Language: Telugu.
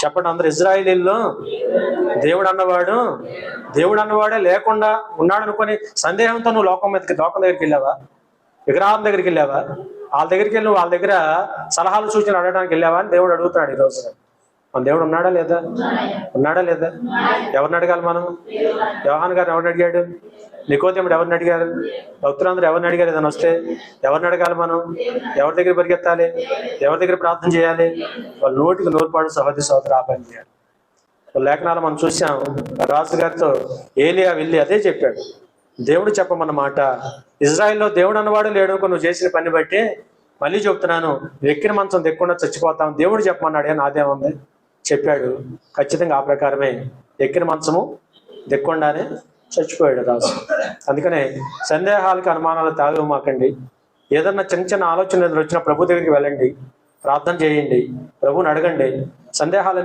చెప్పండి అందరు ఇజ్రాయిలీల్లో దేవుడు అన్నవాడు దేవుడు అన్నవాడే లేకుండా ఉన్నాడు అనుకుని సందేహంతో నువ్వు లోకం మీదకి లోకం దగ్గరికి వెళ్ళావా? విగ్రహాల దగ్గరికి వెళ్ళావా? వాళ్ళ దగ్గరికి వెళ్ళి వాళ్ళ దగ్గర సలహాలు సూచనలు అడగడానికి వెళ్ళావా అని దేవుడు అడుగుతున్నాడు ఈ రోజున మన దేవుడు ఉన్నాడా లేదా? ఉన్నాడా లేదా? ఎవరిని అడగాలి మనం? వ్యవహాన్ గారు ఎవరిని అడిగాడు? నికోదేముడు ఎవరిని అడిగారు? భక్తులందరూ ఎవరిని అడిగారు? ఏదైనా వస్తే ఎవరిని అడగాలి మనం? ఎవరి దగ్గర పరిగెత్తాలి? ఎవరి దగ్గర ప్రార్థన చేయాలి? వాళ్ళ నోటికి నోరుపాటు సహోదరి సోదరు ఆపాయం చేయాలి వాళ్ళ లేఖనాలు మనం చూసాం. రాజు గారితో ఏలియా వెళ్ళి అదే చెప్పాడు. దేవుడు చెప్పమన్నమాట ఇజ్రాయెల్లో దేవుడు అన్నవాడు లేడు నువ్వు చేసిన పని బట్టి మళ్ళీ చెప్తున్నాను ఎక్కిన మంచం దెక్కకుండా చచ్చిపోతాం దేవుడు చెప్పమన్నాడే నాదేముంది చెప్పాడు. ఖచ్చితంగా ఆ ప్రకారమే ఎక్కిన మంచము దెక్కుండానే చచ్చిపోయాడు రాజు అందుకనే సందేహాలకు అనుమానాలు తాగమాకండి ఏదన్నా చిన్న చిన్న ఆలోచన వచ్చిన ప్రభు దగ్గరికి వెళ్ళండి. ప్రార్థన చేయండి. ప్రభుని అడగండి. సందేహాలని